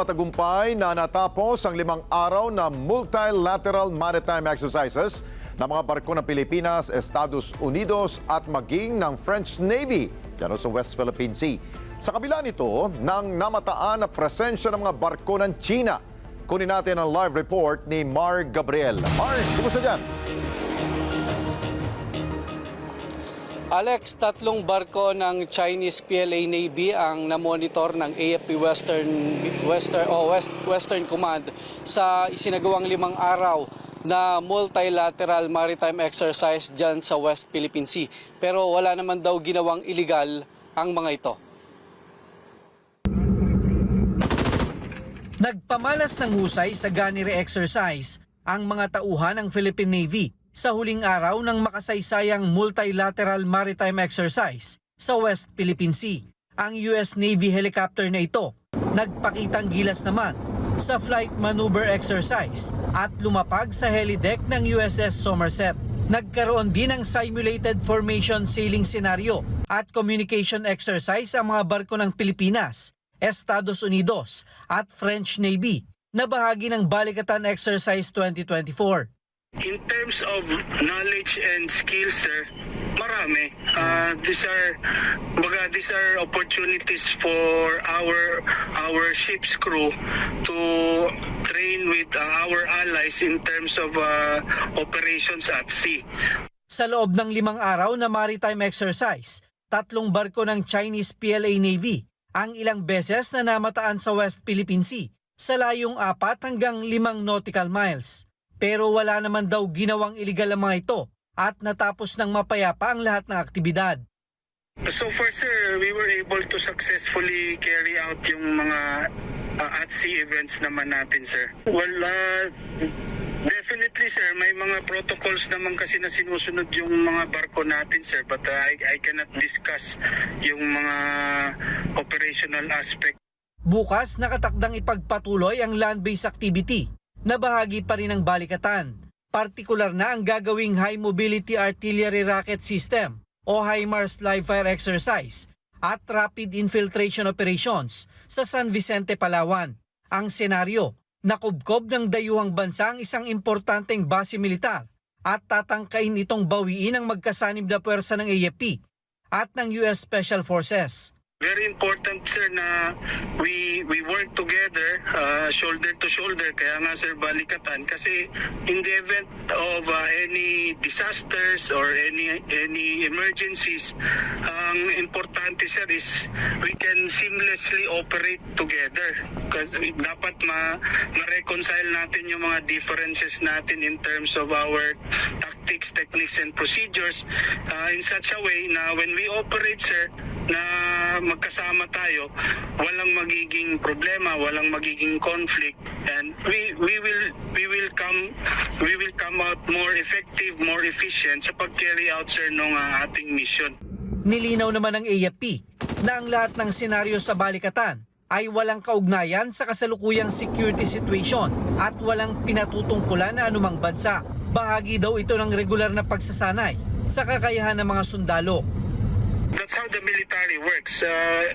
matagumpay na natapos ang limang araw na multilateral maritime exercises ng mga barko ng Pilipinas, Estados Unidos at maging ng French Navy dyan sa West Philippine Sea. Sa kabila nito, nang namataan na presensya ng mga barko ng China. Kunin natin ang live report ni Mar Gabriel. Mar, kumusta dyan? Alex, tatlong barko ng Chinese PLA Navy ang namonitor ng AFP Western Western o West, Western Command sa isinagawang limang araw na multilateral maritime exercise dyan sa West Philippine Sea. Pero wala naman daw ginawang illegal ang mga ito. Nagpamalas ng husay sa Ganire exercise ang mga tauhan ng Philippine Navy sa huling araw ng makasaysayang multilateral maritime exercise sa West Philippine Sea. Ang US Navy helicopter na ito nagpakitang gilas naman sa flight maneuver exercise at lumapag sa helideck ng USS Somerset. Nagkaroon din ng simulated formation sailing scenario at communication exercise sa mga barko ng Pilipinas, Estados Unidos at French Navy na bahagi ng Balikatan Exercise 2024. In terms of knowledge and skills, sir, marami. Uh, these are, baga, these are opportunities for our our ship's crew to train with uh, our allies in terms of uh, operations at sea. Sa loob ng limang araw na maritime exercise, tatlong barko ng Chinese PLA Navy ang ilang beses na namataan sa West Philippine Sea sa layong apat hanggang limang nautical miles. Pero wala naman daw ginawang iligal ang mga ito at natapos ng mapayapa ang lahat ng aktibidad. So far, sir, we were able to successfully carry out yung mga uh, at sea events naman natin, sir. Well, uh, definitely, sir, may mga protocols naman kasi na sinusunod yung mga barko natin, sir. But uh, I, I cannot discuss yung mga operational aspect Bukas nakatakdang ipagpatuloy ang land-based activity na bahagi pa rin ng balikatan. Partikular na ang gagawing High Mobility Artillery Rocket System o HIMARS live fire exercise at rapid infiltration operations sa San Vicente, Palawan. Ang senaryo, nakubkob ng dayuhang bansa ang isang importanteng base militar at tatangkain itong bawiin ang magkasanib na puwersa ng AFP at ng US Special Forces. Very important sir na we we work together uh, shoulder to shoulder. Kaya nga sir balikatan. Kasi in the event of uh, any disasters or any any emergencies ang importante sir is we can seamlessly operate together. Kasi dapat ma ma-reconcile natin yung mga differences natin in terms of our tactics techniques and procedures. Uh, in such a way na when we operate sir na magkasama tayo, walang magiging problema, walang magiging conflict and we we will we will come we will come out more effective, more efficient sa pag-carry out sir nung uh, ating mission. Nilinaw naman ng AFP na ang lahat ng senaryo sa balikatan ay walang kaugnayan sa kasalukuyang security situation at walang pinatutungkulan na anumang bansa. Bahagi daw ito ng regular na pagsasanay sa kakayahan ng mga sundalo. That's how the military works. Uh,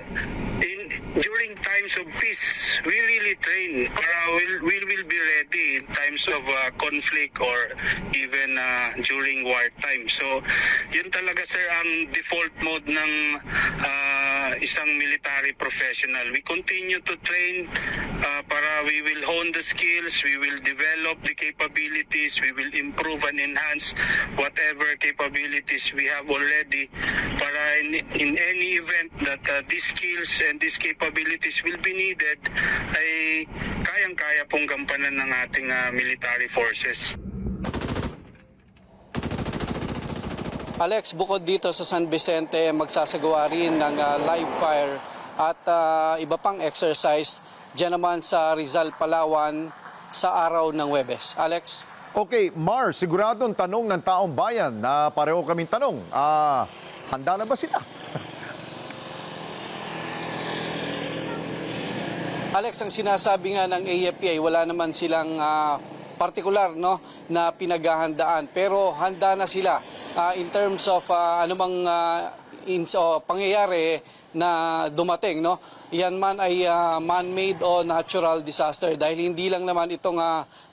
in during times of peace, we really train para we we will be ready in times of uh, conflict or even uh, during wartime. So, yun talaga sir ang default mode ng uh, isang military professional. We continue to train uh, we will hone the skills, we will develop the capabilities, we will improve and enhance whatever capabilities we have already para in, in any event that uh, these skills and these capabilities will be needed ay kayang-kaya pong gampanan ng ating uh, military forces. Alex, bukod dito sa San Vicente, magsasagawa rin ng ah, live fire at ah, iba pang exercise dyan naman sa Rizal, Palawan sa araw ng Webes. Alex? Okay, Mar, siguradong tanong ng taong bayan na pareho kaming tanong. Ah, handa na ba sila? Alex, ang sinasabi nga ng AFP ay wala naman silang ah, partikular no na pinaghahandaan pero handa na sila ah, in terms of ah, anumang ah, ins o pangyayari na dumating no? Yan man ay ah, man-made o natural disaster. Dahil hindi lang naman itong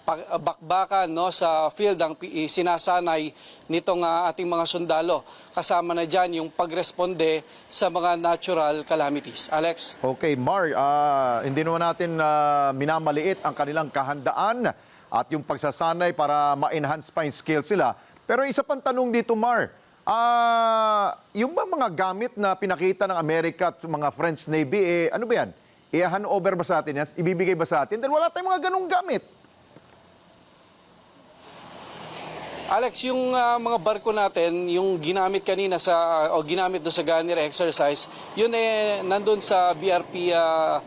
pa- bakbakan no sa field ang sinasanay nitong ah, ating mga sundalo. Kasama na diyan yung pagresponde sa mga natural calamities. Alex? Okay, Mar, ah, hindi naman natin ah, minamaliit ang kanilang kahandaan at yung pagsasanay para ma-enhance pa yung skills sila. Pero isa pang tanong dito, Mar, ah, yung ba mga gamit na pinakita ng Amerika at mga French Navy, eh, ano ba yan? I-hand over ba sa atin yan? Ibibigay ba sa atin? Dahil wala tayong mga ganong gamit. Alex, yung ah, mga barko natin, yung ginamit kanina sa o ginamit do sa Gunner exercise, yun eh nandun sa BRP uh,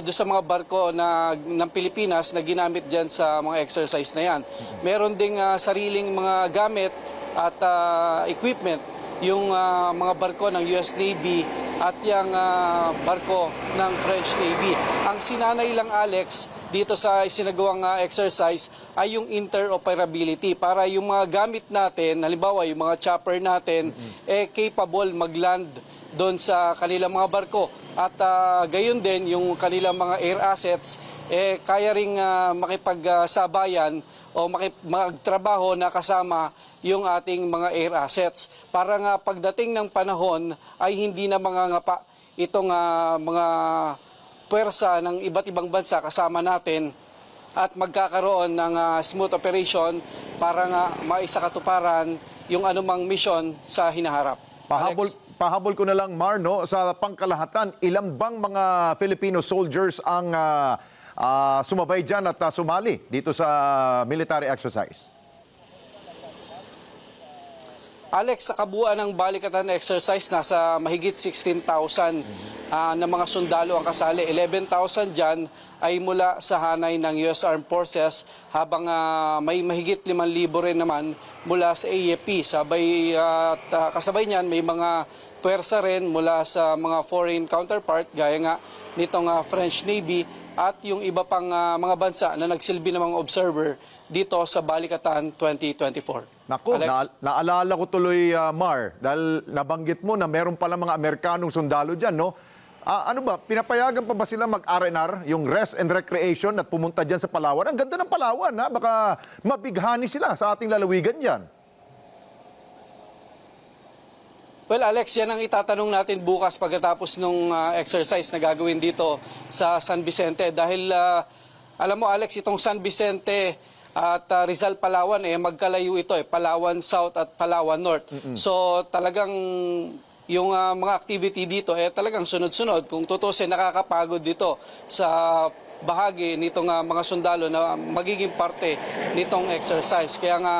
do sa mga barko na ng Pilipinas na ginamit diyan sa mga exercise na yan. Meron ding ah, sariling mga gamit at ah, equipment yung ah, mga barko ng US Navy at yung ah, barko ng French Navy. Ang sinanay lang Alex dito sa isinagawang ah, exercise ay yung interoperability para yung mga gamit natin, halimbawa yung mga chopper natin, eh capable mag-land doon sa kanilang mga barko. At ah, gayon din yung kanilang mga air assets, eh kaya ring ah, makipagsabayan o makip- magtrabaho na kasama yung ating mga air assets. Para nga pagdating ng panahon ay hindi na mangangapa itong ah, mga puwersa ng iba't ibang bansa kasama natin at magkakaroon ng ah, smooth operation para nga maisakatuparan yung anumang misyon sa hinaharap. Pahabol, Alex? pahabol ko na lang, Mar, no? sa pangkalahatan, ilan bang mga Filipino soldiers ang ah, ah, sumabay dyan at ah, sumali dito sa military exercise? Alex, sa kabuuan ng balikatan exercise, nasa mahigit 16,000 ah, na mga sundalo ang kasali. 11,000 dyan ay mula sa hanay ng US Armed Forces, habang ah, may mahigit 5,000 rin naman mula sa AFP. Sabay, ah, at ah, kasabay niyan, may mga puwersa rin mula sa mga foreign counterpart, gaya nga nitong ah, French Navy, at yung iba pang ah, mga bansa na nagsilbi ng mga observer dito sa Balikatan 2024. Naku, Alex? na- naalala ko tuloy, ah, Mar, dahil nabanggit mo na meron pala mga Amerikanong sundalo dyan, no? Ah, ano ba, pinapayagan pa ba sila mag-R&R, yung rest and recreation at pumunta dyan sa Palawan? Ang ganda ng Palawan, ha? Baka mabighani sila sa ating lalawigan dyan. Well, Alex, yan ang itatanong natin bukas pagkatapos ng exercise na gagawin dito sa San Vicente. Dahil, ah, alam mo, Alex, itong San Vicente at ah, Rizal, Palawan, eh, magkalayo ito, eh, Palawan South at Palawan North. So, talagang yung ah, mga activity dito, eh, talagang sunod-sunod. Kung tutusin, nakakapagod dito sa bahagi nitong ah, mga sundalo na magiging parte nitong exercise. Kaya nga,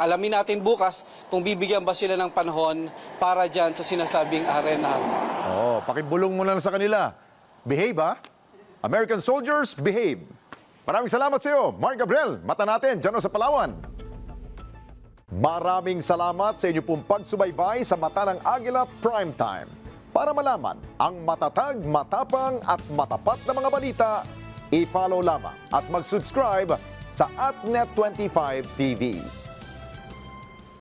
alamin natin bukas kung bibigyan ba sila ng panahon para dyan sa sinasabing arena. Oh, pakibulong mo na sa kanila. Behave, ha? American soldiers, behave. Maraming salamat sa iyo, Mark Gabriel. Mata natin, dyan sa Palawan. Maraming salamat sa inyo pong pagsubaybay sa Mata ng Agila Primetime. Para malaman ang matatag, matapang at matapat na mga balita, i-follow lamang at mag-subscribe sa AtNet25 TV.